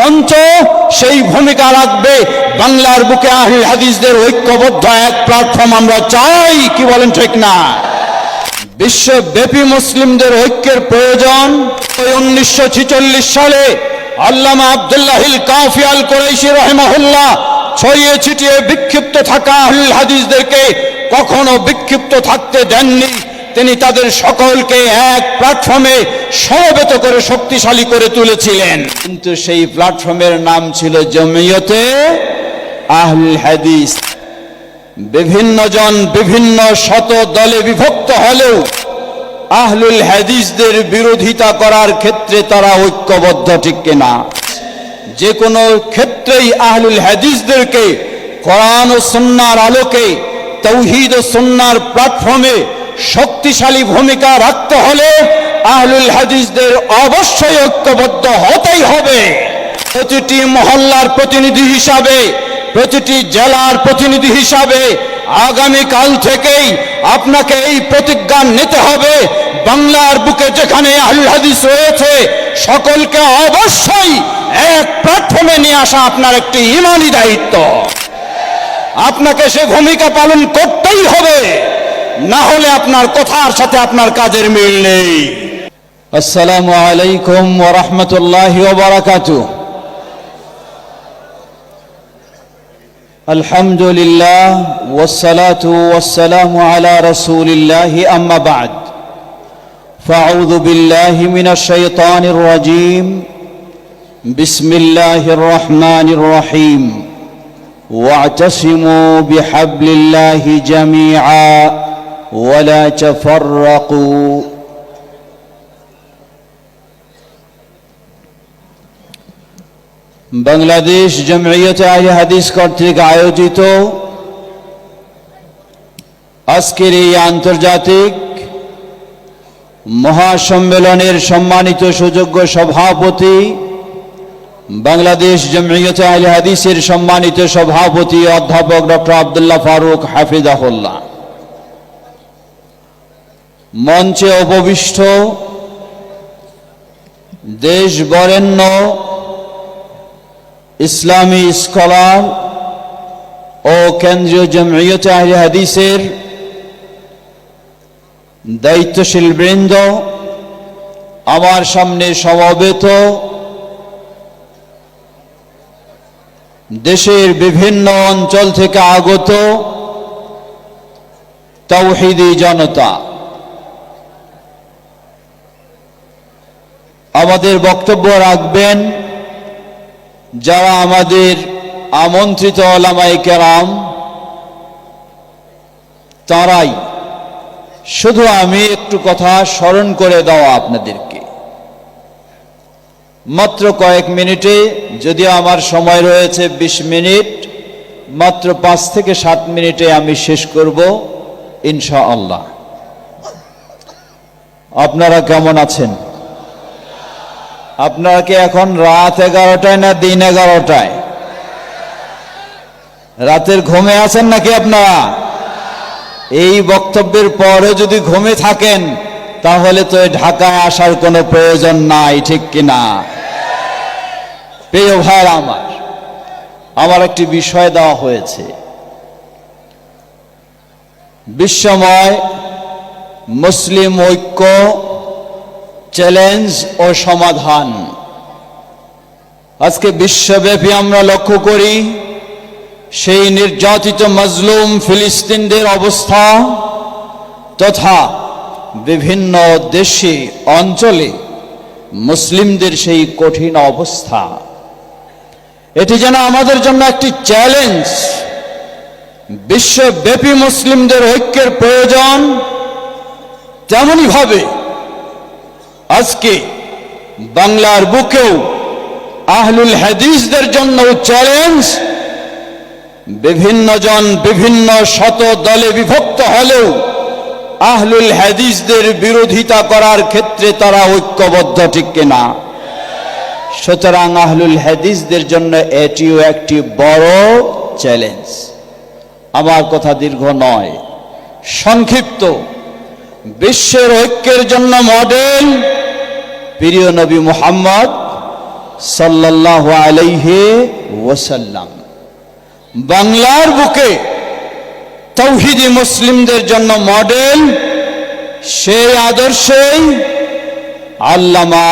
মঞ্চ, সেই ভূমিকা রাখবে। বাংলার বুকে আহলি হাদিসদের ঐক্যবদ্ধ এক প্ল্যাটফর্ম আমরা চাই, কি বলেন ঠিক না? বিশ্বব্যাপী মুসলিমদের ঐক্যের প্রয়োজন। উনিশশো সালে আল্লামা আবদুল্লাহিল কাফি আল কোরাইশি রহমাহুল্লাহ ছড়িয়ে ছিটিয়ে বিক্ষিপ্ত থাকা আহল হাদিসদেরকে কখনো বিক্ষিপ্ত থাকতে দেননি। তিনি তাদের সকলকে এক প্ল্যাটফর্মে সমবেত করে শক্তিশালী করে তুলেছিলেন। কিন্তু সেই প্ল্যাটফর্মের নাম ছিল জমিয়তে আহল হাদিস। বিভিন্ন জন বিভিন্ন শত দলে বিভক্ত হলেও আহলুল হাদিসদের বিরোধিতা করার ক্ষেত্রে তারা ঐক্যবদ্ধ, ঠিক কিনা? যে কোনো ক্ষেত্রেই আহলুল হাদিসদেরকে কোরআন ও সন্ন্যার আলোকে, তৌহিদ ও সন্ন্যার প্ল্যাটফর্মে শক্তিশালী ভূমিকা রাখতে হলে আহলুল হাদিসদের অবশ্যই ঐক্যবদ্ধ হতেই হবে। প্রতিটি মহল্লার প্রতিনিধি হিসাবে, প্রতিটি জেলার প্রতিনিধি হিসাবে আগামী কাল থেকেই আপনাকে এই প্রতিজ্ঞা নিতে হবে। বাংলার বুকে যেখানে আহলুল হাদিস রয়েছে, সকলকে অবশ্যই এক প্ল্যাটফর্মে নিয়ে আসা আপনার একটি ইমানি দায়িত্ব। আপনাকে সে ভূমিকা পালন করতেই হবে। না হলে আপনার কথার সাথে আপনার কাজের মিল নেই আসসালামু আলাইকুম ওয়া রাহমাতুল্লাহি ওয়া বারাকাতুহু الحمد لله والصلاة والسلام على رسول الله أما بعد فأعوذ بالله من الشيطان الرجيم بسم الله الرحمن الرحيم واعتصموا بحبل الله جميعا ولا تفرقوا বাংলাদেশ জমিয়তে আহলে হাদিস কর্তৃক আয়োজিত আজকের এই আন্তর্জাতিক মহাসম্মেলনের সম্মানিত সুযোগ্য সভাপতি বাংলাদেশ জমিয়তে আহলে হাদিসের সম্মানিত সভাপতি অধ্যাপক ডক্টর আবদুল্লাহ ফারুক হাফিজাহুল্লাহ মঞ্চে উপবিষ্ট দেশ বরেণ্য ইসলামী স্কলার ও কেন্দ্রীয় জমিয়ত আহলে হাদিসের দায়িত্বশীল বৃন্দ, আমার সামনে সমবেত, দেশের বিভিন্ন অঞ্চল থেকে আগত তৌহিদি জনতা। আমাদের বক্তব্য রাখবেন যারা আমাদের আমন্ত্রিত ওলামাই কেরাম, তারাই শুধু আমি একটু কথা স্মরণ করে দেওয়া আপনাদেরকে। মাত্র কয়েক মিনিটে যদি আমার সময় রয়েছে ২০ মিনিট, মাত্র পাঁচ থেকে সাত মিনিটে আমি শেষ করব ইনশা আল্লাহ আপনারা কেমন আছেন? আপনারা কি এখন রাত এগারোটায় না দিন এগারোটায়? রাতের ঘুমে আছেন নাকি আপনারা? এই বক্তব্যের পরে যদি ঘুমে থাকেন, তাহলে তো ঢাকায় আসার কোনো প্রয়োজন নাই, ঠিক কিনা? প্রিয় ভাইয়ের আমার আমার একটি বিষয় দেওয়া হয়েছে। বিশ্বময় মুসলিম ঐক্য চ্যালেঞ্জ ও সমাধান আজকে বিশ্বব্যাপী আমরা লক্ষ্য করি, সেই নির্যাতিত মজলুম ফিলিস্তিনদের অবস্থা তথা বিভিন্ন দেশে অঞ্চলে মুসলিমদের সেই কঠিন অবস্থা। এটি যেন আমাদের জন্য একটি চ্যালেঞ্জ বিশ্বব্যাপী মুসলিমদের ঐক্যের প্রয়োজন তেমনই ভাবে আজকে বাংলার বুকেও আহলুল হাদিসদের জন্য চ্যালেঞ্জ বিভিন্ন জন বিভিন্ন শত দলে বিভক্ত হলেও আহলুল হাদিসদের বিরোধিতা করার ক্ষেত্রে তারা ঐক্যবদ্ধ, ঠিক কিনা সুতরাং আহলুল হাদিসদের জন্য এটিও একটি বড় চ্যালেঞ্জ আমার কথা দীর্ঘ নয়, সংক্ষিপ্ত। বিশ্বের ঐক্যের জন্য মডেল প্রিয় নবী মুহাম্মদ সাল্লাল্লাহু আলাইহি ওয়াসাল্লাম, বাংলার বুকে তৌহিদি মুসলিমদের জন্য মডেল, সেই আদর্শেই আল্লামা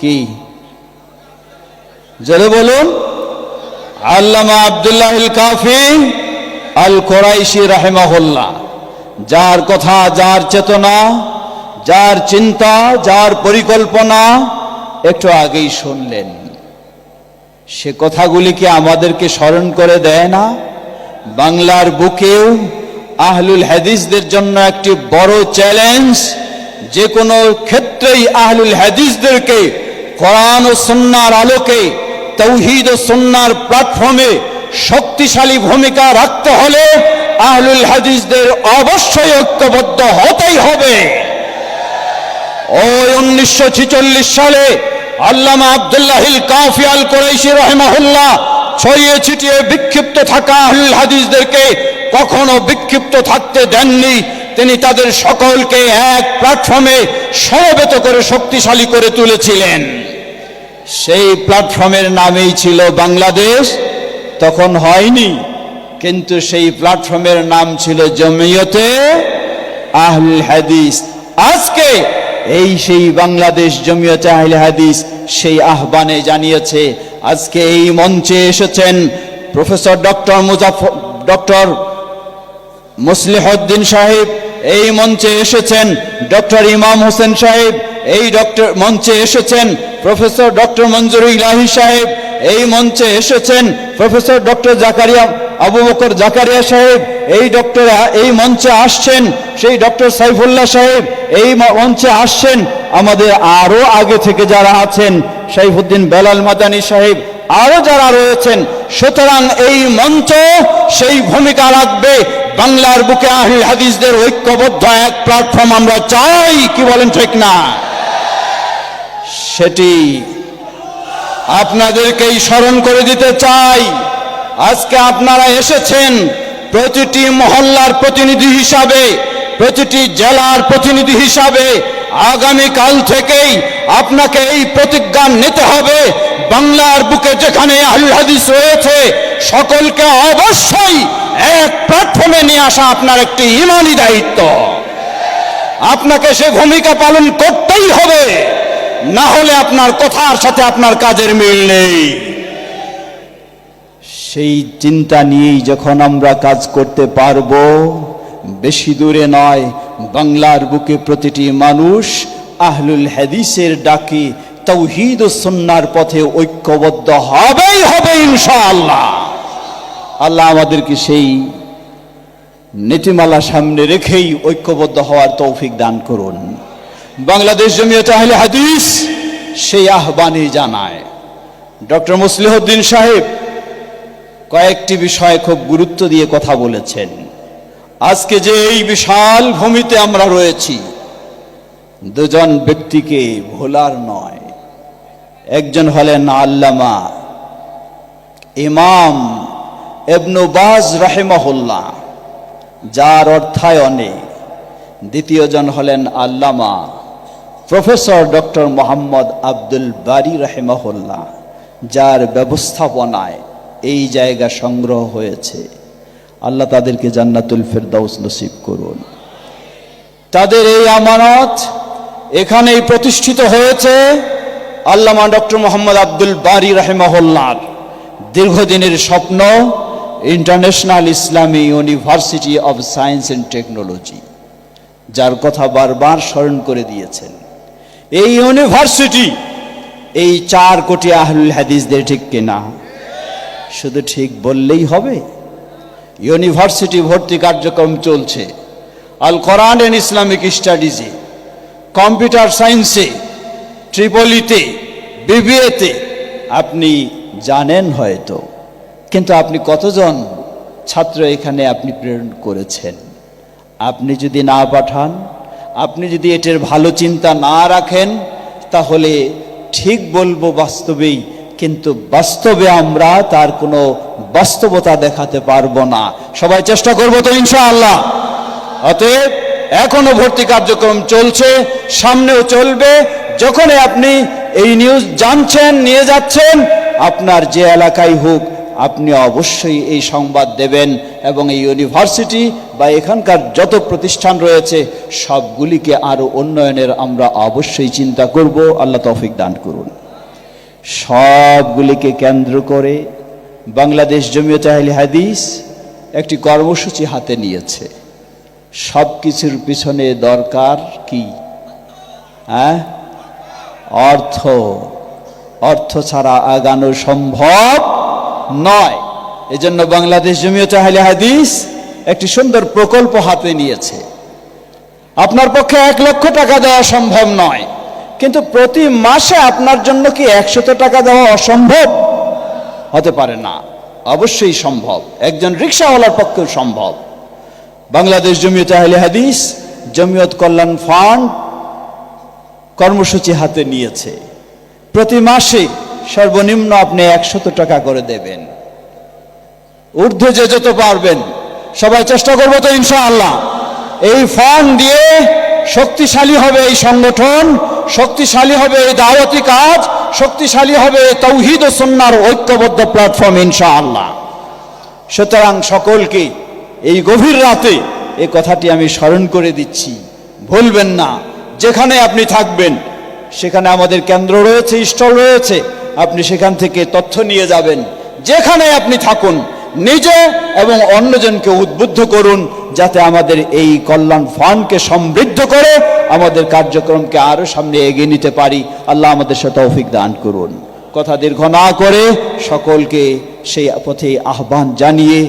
কি? জলে বলুন, আল্লামা আব্দুল্লাহ কাফি আল কোরাইশি রাহেমাহুল্লাহ, যার কথা, যার চেতনা যার চিন্তা, যার পরিকল্পনা একটু আগেই শুনলেন। সে কথাগুলি কি আমাদেরকে স্মরণ করে দেয় না? বাংলার বুকেও আহলুল হাদিসদের জন্য একটি বড় চ্যালেঞ্জ, যে কোনো ক্ষেত্রেই আহলুল হাদিসদেরকে কোরআন ও সন্ন্যার আলোকে, তৌহিদ ও সন্ন্যার প্ল্যাটফর্মে শক্তিশালী ভূমিকা রাখতে হলে আহলুল হাদিসদের অবশ্যই ঐক্যবদ্ধ হতেই হবে। ওই উনিশশো সালে আল্লামা আব্দুল্লাহিল কাফি আল কোরাইশি রহমাহুল্লাহ ছড়িয়ে ছিটিয়ে বিক্ষিপ্ত থাকা আহলুল হাদিসদেরকে কখনো বিক্ষিপ্ত থাকতে দেননি। তিনি তাদের সকলকে এক প্ল্যাটফর্মে সমবেত করে শক্তিশালী করে তুলেছিলেন। সেই প্ল্যাটফর্মের নামেই ছিল বাংলাদেশ। তখন হয়নি, কিন্তু সেই প্ল্যাটফর্মের নাম ছিল জমিয়তে আহলুল হাদিস। আজকে এই সেই বাংলাদেশ জমিয়তে আহলে হাদিস সেই আহ্বানে জানিয়েছে, আজকে এই মঞ্চে এসেছেন professor doctor Muzaffar doctor Muslihuddin Sahib. এই মঞ্চে এসেছেন ডক্টর ইমাম হোসেন সাহেব। এই ডক্টর, মঞ্চে এসেছেন প্রফেসর ডক্টর মঞ্জুর ইলাহি সাহেব। এই মঞ্চে এসেছেন প্রফেসর ডক্টর জাকারিয়া আবু বকর জাকারিয়া সাহেব, এই ডক্টর এই মঞ্চে আসছেন, সেই ডক্টর সাইফুল্লাহ সাহেব এই মঞ্চে আসছেন। আমাদের আরও আগে থেকে যারা আছেন, সাইফুদ্দিন বেলাল মাদানী সাহেব, আরও যারা রয়েছেন, সুতরাং এই মঞ্চ সেই ভূমিকা রাখবে। বাংলার বুকে আহলি হাদিসদের ঐক্যবদ্ধ এক প্ল্যাটফর্ম আমরা চাই, কি বলেন ঠিক না? সেটি আপনাদেরকেই স্মরণ করে দিতে চাই। আজকে আপনারা এসেছেন প্রতিটি মহল্লার প্রতিনিধি হিসাবে, প্রতিটি জেলার প্রতিনিধি হিসাবে আগামী কাল থেকেই আপনাকে এই প্রতিজ্ঞা নিতে হবে। বাংলার বুকে যেখানে আহুল হাদিস রয়েছে, সকলকে অবশ্যই এক প্ল্যাটফর্মে নিয়ে আসা আপনার একটি ইমানি দায়িত্ব। আপনাকে সে ভূমিকা পালন করতেই হবে, না হলে আপনার কথার সাথে আপনার কাজের মিল নেই। সেই চিন্তা নিয়েই যখন আমরা কাজ করতে পারব, বেশি দূরে নয়, বাংলার বুকে প্রতিটি মানুষ আহলুল হাদিসের ডাকে তৌহিদ ও সন্ন্যার পথে ঐক্যবদ্ধ হবেই হবে ইনশাআল্লাহ। আল্লাহ আমাদেরকে সেই নীতিমালা সামনে রেখেই ঐক্যবদ্ধ হওয়ার তৌফিক দান করুন। বাংলাদেশ জমিয়ত আহলে হাদিস সেই আহ্বানই জানায়। ডক্টর মুসলিহদ্দিন সাহেব কয়েকটি বিষয়ে খুব গুরুত্ব দিয়ে কথা বলেছেন। আজকে যে এই বিশাল ভূমিতে আমরা রয়েছি, দুজন ব্যক্তিকে ভোলার নয়। একজন হলেন আল্লামা ইমাম এবনু বাজ রাহেমাহুল্লাহ, যার অর্থায়নে দ্বিতীয়জন হলেন আল্লামা প্রফেসর ডক্টর মোহাম্মদ আব্দুল বারি রাহেমাহুল্লাহ, যার ব্যবস্থাপনায় এই জায়গা সংগ্রহ হয়েছে। আল্লাহ তাদেরকে জান্নাতুল ফেরদাউস নসিব করুন। তাদের এই আমানত এখানেই প্রতিষ্ঠিত হয়েছে আল্লামা ডক্টর মোহাম্মদ আব্দুল বারি রাহেমাহুল্লার দীর্ঘদিনের স্বপ্ন, international Islami university of science and technology, যার কথা বারবার স্মরণ করে দিয়েছেন। এই ইউনিভার্সিটি এই চার কোটি আহলুল হাদিসদের ঠিক কিনা? শুধু ঠিক বললেই হবে? ইউনিভার্সিটি ভর্তি কার্যক্রম চলছে। আল কোরআন অ্যান্ড ইসলামিক স্টাডিজে কম্পিউটার সায়েন্সে ট্রিপলিতে বিবিএতে আপনি জানেন হয়তো। কিন্তু আপনি কতজন ছাত্র এখানে আপনি প্রেরণ করেছেন? আপনি যদি না পাঠান, আপনি যদি এটার ভালো চিন্তা না রাখেন, তাহলে ঠিক বলব বাস্তবেই কিন্তু বাস্তবে আমরা তার কোনো বাস্তবতা দেখাতে পারব না। সবাই চেষ্টা করব তো ইনশাআল্লাহ। অতএব এখনও ভর্তি কার্যক্রম চলছে, সামনেও চলবে। যখনই আপনি এই নিউজ জানছেন, নিয়ে যাচ্ছেন, আপনার যে এলাকায় হোক, আপনি অবশ্যই এই সংবাদ দেবেন এবং এই ইউনিভার্সিটি বা এখানকার যত প্রতিষ্ঠান রয়েছে, সবগুলিকে আরও উন্নয়নের আমরা অবশ্যই চিন্তা করব। আল্লাহ তৌফিক দান করুন। সবগুলিকে কেন্দ্র করে বাংলাদেশ জমিয়ত আহলে হাদিস একটি কর্মসূচি হাতে নিয়েছে। সব কিছুর পিছনে দরকার কি? হ্যাঁ? অর্থ। অর্থ ছাড়া আগানো সম্ভব নয়। এজন্য বাংলাদেশ জমিয়ত আহলে হাদিস একটি সুন্দর প্রকল্প হাতে নিয়েছে। আপনার পক্ষে এক লক্ষ টাকা দেওয়া সম্ভব নয়। কিন্তু প্রতি মাসে আপনার জন্য কি একশত টাকা দেওয়া অসম্ভব? হতে পারে না। অবশ্যই সম্ভব। একজন রিক্সাওয়ালার পক্ষেও সম্ভব। বাংলাদেশ জমিয়ত আহলে হাদিস, জমিয়ত কল্যাণ ফান্ড কর্মসূচি হাতে নিয়েছে। প্রতি মাসে সর্বনিম্ন আপনি একশত টাকা করে দেবেন। ঊর্ধ্বে যে যত পারবেন। সবাই চেষ্টা করব তো ইনশাআল্লাহ। এই ফান্ড দিয়ে শক্তিশালী হবে এই সংগঠন। শক্তিশালী হবে এই দাওয়াতি কাজ, শক্তিশালী হবে তৌহিদ ও সন্ন্যার ঐক্যবদ্ধ প্ল্যাটফর্ম ইনশা আল্লাহ সুতরাং সকলকে এই গভীর রাতে এই কথাটি আমি স্মরণ করে দিচ্ছি। ভুলবেন না, যেখানে আপনি থাকবেন, সেখানে আমাদের কেন্দ্র রয়েছে, স্টল রয়েছে, আপনি সেখান থেকে তথ্য নিয়ে যাবেন। যেখানে আপনি থাকুন, নিজে এবং অন্যজনকে উদ্বুদ্ধ করুন যাতে আমাদের এই কল্যাণ ফান্ডকে সমৃদ্ধ করে আমাদের কার্যক্রমকে আরও সামনে এগিয়ে নিতে পারি। আল্লাহ আমাদের সাথে তৌফিক দান করুন। কথা দীর্ঘ না করে সকলকে সেই পথে আহ্বান জানিয়ে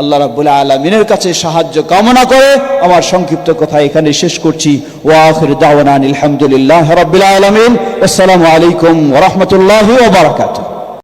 আল্লাহ রাব্বুল আলমিনের কাছে সাহায্য কামনা করে আমার সংক্ষিপ্ত কথা এখানে শেষ করছি। ওয়াখির দাওয়ানান আলহামদুলিল্লাহ রাব্বিল আলামিন। আসসালামু আলাইকুম রাহমাতুল্লাহি ওয়া বারাকাতুহু।